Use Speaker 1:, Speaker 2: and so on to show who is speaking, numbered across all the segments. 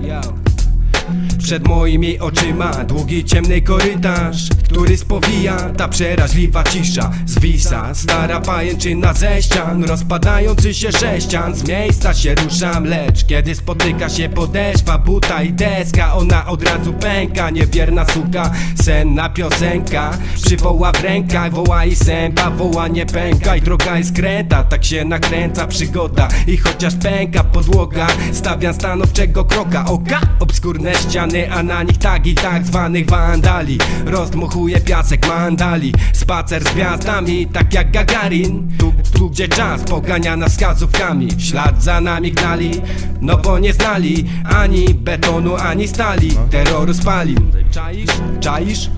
Speaker 1: Yo. Przed moimi oczyma długi ciemny korytarz Który spowija. Ta przeraźliwa cisza Zwisa. Stara pajęczyna ze ścian Rozpadający się sześcian. Z miejsca się ruszam lecz Kiedy spotyka się podeszwa, buta i deska Ona od razu pęka, niewierna suka Senna piosenka Przywoła w rękach, woła i sępa Woła nie pęka. I droga jest kręta Tak się nakręca przygoda. I chociaż pęka podłoga Stawiam stanowczego kroka. Oka, obskurne ściany A na nich tagi tak zwanych wandali. Rozdmuchuje piasek mandali Spacer z gwiazdami, tak jak Gagarin. Tu, tu gdzie czas pogania nas wskazówkami. W ślad za nami gnali No bo nie znali Ani betonu, ani stali. Terroru spalin Czaisz? Czaisz?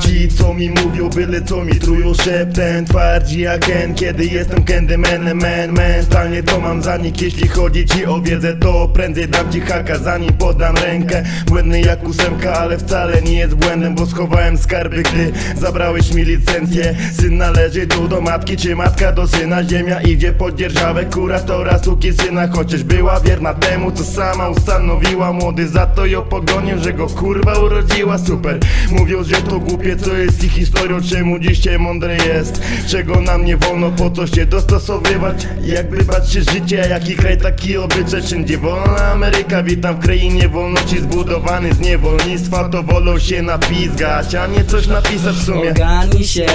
Speaker 2: Ci co mi mówią byle co mi trują szeptem Twardzi jak Ken, kiedy jestem Candymanem man Mentalnie to mam zanik, jeśli chodzi ci o wiedzę To prędzej dam ci haka zanim podam rękę. Błędny jak ósemka, ale wcale nie jest błędem Bo schowałem skarby, gdy zabrałeś mi licencję. Syn należy tu do matki, czy matka do syna? Ziemia idzie pod dzierżawę kuratora suki syna. Chociaż była wierna temu, co sama ustanowiła. Młody za to ją pogonię, że go kurwa urodziła Super, mówią, że to głupie, co jest ich historią Czemu dzisiaj mądre jest, czego nam nie wolno Po co się dostosowywać, jakby bać się życia Jaki kraj, taki obyczaj, wszędzie wolna Ameryka Witam w krainie wolności zbudowany z niewolnictwa. To wolą się napizgać, a nie coś napisać w sumie.
Speaker 3: Ogarnij się,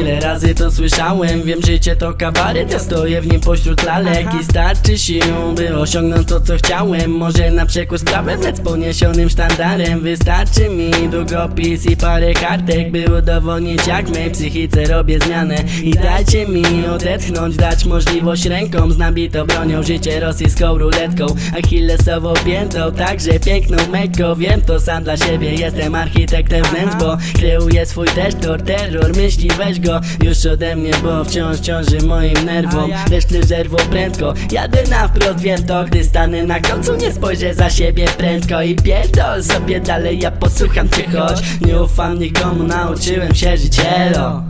Speaker 3: ile razy to słyszałem. Wiem, życie to kabaret, ja stoję w nim pośród lalek. I starczy sił, by osiągnąć to co chciałem. Może na przekór sprawę, lecz poniesionym sztandarem. Wystarczy mi długopis i parę kartek By udowodnić jak mej psychice robię zmianę I dajcie mi odetchnąć, dać możliwość rękom Z nabitą bronią, życie rosyjską ruletką. Achillesową piętą, także piękną mekką. Wiem to sam dla siebie, jestem architektem wnętrz Bo kreuję swój desztor, terror, myśli weź go Już ode mnie, bo wciąż ciąży moim nerwom. Reszty zerwą prędko, jadę na wprost wiem to Gdy stanę na końcu, nie spojrzę za siebie prędko I pierdol sobie dalej, ja posłucham cię choć Nie ufam nikomu, nauczyłem się żyć elo